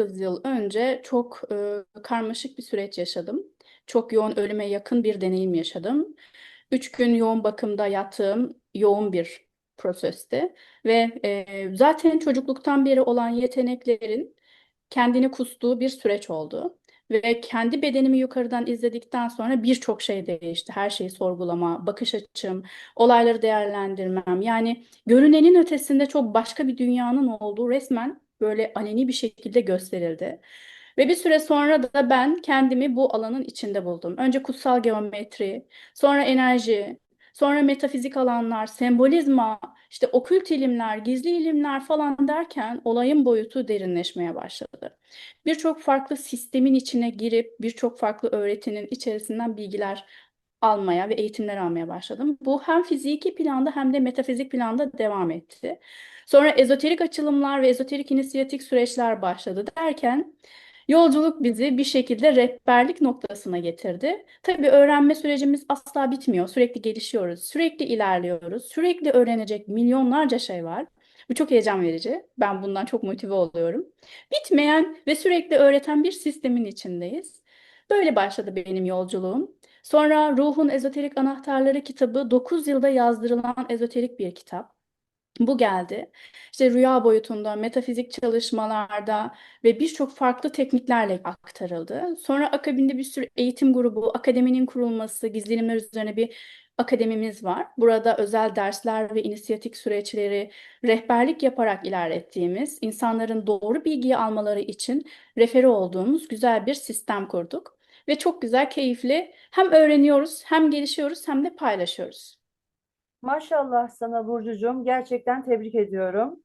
19 yıl önce çok e, karmaşık bir süreç yaşadım. Çok yoğun ölüme yakın bir deneyim yaşadım. Üç gün yoğun bakımda yattığım yoğun bir prosesti ve e, zaten çocukluktan beri olan yeteneklerin kendini kustuğu bir süreç oldu. Ve kendi bedenimi yukarıdan izledikten sonra birçok şey değişti. Her şeyi sorgulama, bakış açım, olayları değerlendirmem. Yani görünenin ötesinde çok başka bir dünyanın olduğu resmen böyle aleni bir şekilde gösterildi. Ve bir süre sonra da ben kendimi bu alanın içinde buldum. Önce kutsal geometri, sonra enerji, sonra metafizik alanlar, sembolizma, işte okült ilimler, gizli ilimler falan derken olayın boyutu derinleşmeye başladı. Birçok farklı sistemin içine girip birçok farklı öğretinin içerisinden bilgiler almaya ve eğitimler almaya başladım. Bu hem fiziki planda hem de metafizik planda devam etti. Sonra ezoterik açılımlar ve ezoterik inisiyatik süreçler başladı derken yolculuk bizi bir şekilde rehberlik noktasına getirdi. Tabii öğrenme sürecimiz asla bitmiyor. Sürekli gelişiyoruz, sürekli ilerliyoruz, sürekli öğrenecek milyonlarca şey var. Bu çok heyecan verici. Ben bundan çok motive oluyorum. Bitmeyen ve sürekli öğreten bir sistemin içindeyiz. Böyle başladı benim yolculuğum. Sonra Ruhun Ezoterik Anahtarları kitabı 9 yılda yazdırılan ezoterik bir kitap. Bu geldi. İşte rüya boyutunda, metafizik çalışmalarda ve birçok farklı tekniklerle aktarıldı. Sonra akabinde bir sürü eğitim grubu, akademinin kurulması, gizlenimler üzerine bir akademimiz var. Burada özel dersler ve inisiyatik süreçleri rehberlik yaparak ilerlettiğimiz, insanların doğru bilgiyi almaları için refere olduğumuz güzel bir sistem kurduk. Ve çok güzel, keyifli hem öğreniyoruz, hem gelişiyoruz, hem de paylaşıyoruz. Maşallah sana Burcucuğum. Gerçekten tebrik ediyorum.